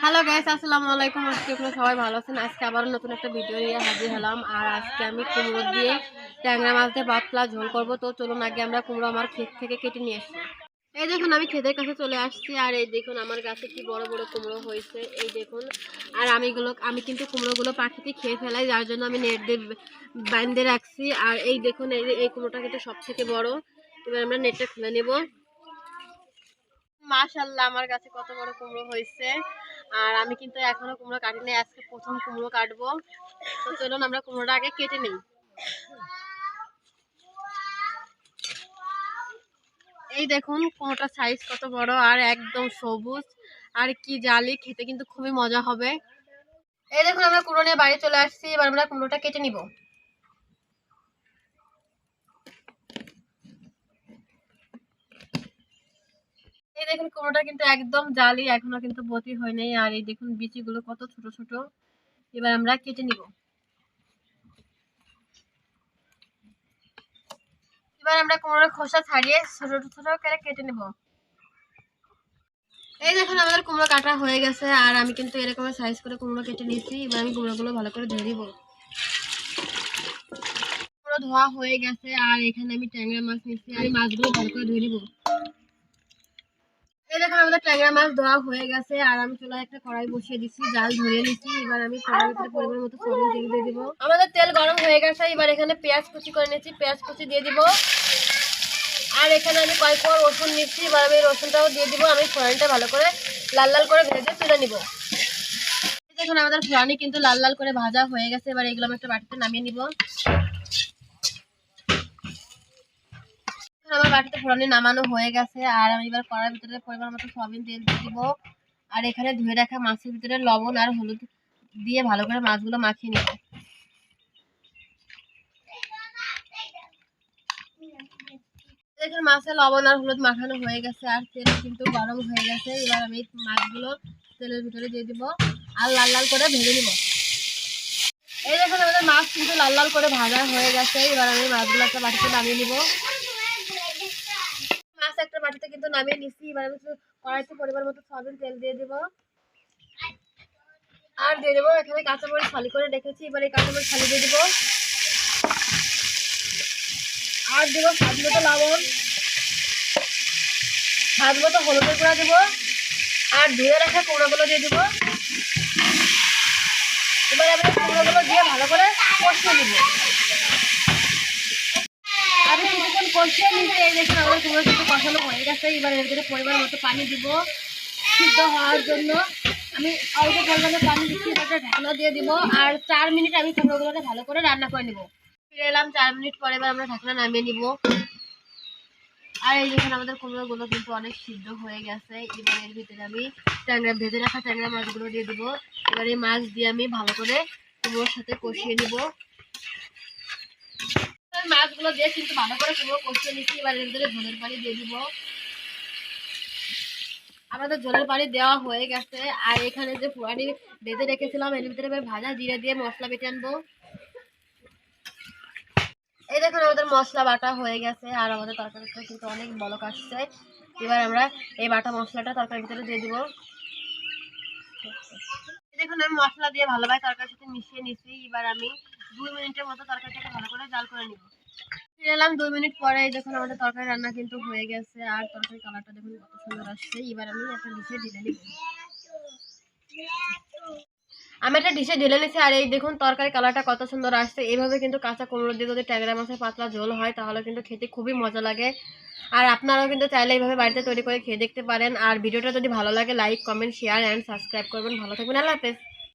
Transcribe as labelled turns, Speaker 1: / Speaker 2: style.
Speaker 1: Hello guys আসসালামু আলাইকুম। আজকে আপনারা সবাই ভালো আছেন? আজকে আবার নতুন একটা ভিডিও নিয়ে হাজির হলাম। আর আজকে আমি কুমড়ো দিয়ে ট্যাংরা মাছ দিয়ে পাতলা ঝোল করব। তো চলুন, আগে আমরা কুমড়ো আমার ক্ষেত থেকে কেটে নিয়ে আসি। এই দেখুন, আমি ক্ষেতের কাছে চলে আসছি। আর এই দেখুন, আমার গাছে কি বড় বড় কুমড়ো হয়েছে। এই দেখুন, আর আমি এগুলো আমি কিন্তু কুমড়োগুলো পাখিতে খেয়ে ফেলাই, যার জন্য আমি নেট দিয়ে বাঁধে রাখছি। আর এই দেখুন, এই এই কুমড়োটা কিন্তু সব থেকে বড়। এবার আমরা নেটটা খুলে নেব। মাশাল্লাহ আমার কাছে কত বড় কুমড়ো হয়েছে। আর আমি কিন্তু এখনও কুমড়ো কাটিনি, আজকে প্রথম কুমড়ো কাটবো। তো চলুন আমরা কুমড়োটা আগে কেটে নিই। এই দেখুন, কুমড়োটার সাইজ কত বড় আর একদম সবুজ। আর কি জালি, খেতে কিন্তু খুবই মজা হবে। এই দেখুন, আমরা কুমড়ো নিয়ে বাড়ি চলে আসছি, এবার আমরা কুমড়োটা কেটে নিব। দেখুন কুমড়োটা কিন্তু একদম জালি, এখনও কিন্তু বতি হয় নাই। আর এই দেখুন, বিচিগুলো কত ছোট ছোট। এবার আমরা কেটে নিব। এবার আমরা কুমড়োর খোসা ছাড়িয়ে ছোট ছোট করে কেটে নেব। এই দেখুন, আমাদের কুমড়ো কাটা হয়ে গেছে। আর আমি কিন্তু এরকম সাইজ করে কুমড়ো কেটে নিয়েছি। এবার আমি কুমড়োগুলো ভালো করে ধুয়ে দিব কুমড়ো ধোয়া হয়ে গেছে। আর এখানে আমি ট্যাংরা মাছ নিচ্ছি আর মাছগুলো ভালো করে ধুয়ে দিব এই দেখুন আমাদের ট্যাংরা মাছ ধোয়া হয়ে গেছে, আর আমি চুলায় একটা কড়াই বসিয়ে দিচ্ছি, জাল ধরিয়ে নিচ্ছি। এবার আমি পরিমাণ মতো সয়াবিন দিয়ে দিব। আমাদের তেল গরম হয়ে গেছে, এবার এখানে পেঁয়াজ কুচি করে নিচ্ছি, পেঁয়াজ কুচি দিয়ে দিব। আর এখানে আমি কয়েক পর রসুন নিচ্ছি, এবার আমি রসুনটাও দিয়ে দিব, আমি ফোড়নটা ভালো করে লাল লাল করে ভেজে তুলে নিব। দেখুন, আমাদের ফোড়ানি কিন্তু লাল লাল করে ভাজা হয়ে গেছে, এবার এগুলো আমি একটা বাটিতে নামিয়ে নিব। আমার বাটিতে ফোড়নে নামানো হয়ে গেছে। আর আমি এবার কড়ার ভিতরে পরিমাণ মতো সয়াবিন তেল দিয়ে দিব। আর এখানে ধুয়ে রাখা মাছের ভিতরে লবণ আর হলুদ দিয়ে ভালো করে মাছগুলো মাখিয়ে নিব। দেখুন, মাছে লবণ আর হলুদ মাখানো হয়ে গেছে আর তেল কিন্তু গরম হয়ে গেছে। এবার আমি মাছগুলো তেলের ভিতরে দিয়ে দিব আর লাল লাল করে ভেজে নিব। এই দেখুন, আমাদের মাছ কিন্তু লাল লাল করে ভাজা হয়ে গেছে। এবার আমি মাছগুলো একটা বাটিতে নামিয়ে নিব। কিন্তু নামিয়ে নিচ্ছি এবার আমি কড়াইতে পরিমাণ মতো সয়াবিন তেল দিয়ে দিব। আর দিয়ে দেবো এখানে কাঁচামরিচ ফালি করে রেখেছি। এবার এই কাঁচামরিচ ফালি দিয়ে দিব। আর দেবো স্বাদ মতো লবণ। স্বাদ মতো হলুদের গুঁড়া দেবো। আর ধুয়ে রাখা কুমড়োগুলো দিয়ে দেবো। এবার আমি কুমড়োগুলো দিয়ে ভালো করে কষিয়ে আমি এবার এর পরিমাণ মতো পানি দিব হওয়ার জন্য আমি পানি দিয়ে দিব আর চার মিনিট আমি ভালো করে রান্না করে ফিরে এলাম চার মিনিট পরে এবার আমরা নামিয়ে নিব আর এই আমাদের কিন্তু অনেক সিদ্ধ হয়ে গেছে এবার এর ভিতরে আমি ট্যাংরা ভেজে রাখা ট্যাংরা মাছগুলো দিয়ে দিব এবার এই মাছ দিয়ে আমি ভালো করে কুমড়োর সাথে কষিয়ে নিব। মাছগুলো দিয়ে কিন্তু ভালো করে কুমড়ো কষিয়ে নিচ্ছি। এবার এর ভিতরে ঝোলের পানি দিয়ে দিব। আমাদের ঝোলের পানি দেওয়া হয়ে গেছে। আর এখানে যে পুরানি বেঁধে রেখেছিলাম, এর ভিতরে ভাজা জিরা দিয়ে মশলা বেটে আনব। এই দেখুন, আমাদের মশলা বাটা হয়ে গেছে। আর আমাদের তরকারিটা কিন্তু অনেক বলক আসছে। এবার আমরা এই বাটা মশলাটা তরকারির ভিতরে দিয়ে দিব। দেখুন, আমি মশলা দিয়ে ভালোভাবে তরকারির সাথে মিশিয়ে নিচ্ছি। এবার আমি দুই মিনিটের মতো তরকারিটাকে ভালো করে জাল করে নিব। এলাম দুই মিনিট পরে দেখুন আমাদের তরকারি রান্না কিন্তু হয়ে গেছে, আর তরকারি কালারটা দেখুন কত সুন্দর আসছে। এবার আমি একটা ডিশে ঢেলে নিব। আমি একটা ডিশে ঢেলে নিচ্ছি আর এই দেখুন তরকারি কালারটা কত সুন্দর আসছে। এইভাবে কিন্তু কাঁচা কুমড়ো দিয়ে যদি ট্যাংরা মাছের পাতলা ঝোল হয়, তাহলে কিন্তু খেতে খুবই মজা লাগে। আর আপনারাও কিন্তু চাইলে এইভাবে বাড়িতে তৈরি করে খেয়ে দেখতে পারেন। আর ভিডিওটা যদি ভালো লাগে like comment share and subscribe করবেন। ভালো থাকবেন, আল্লাহ হাফেজ।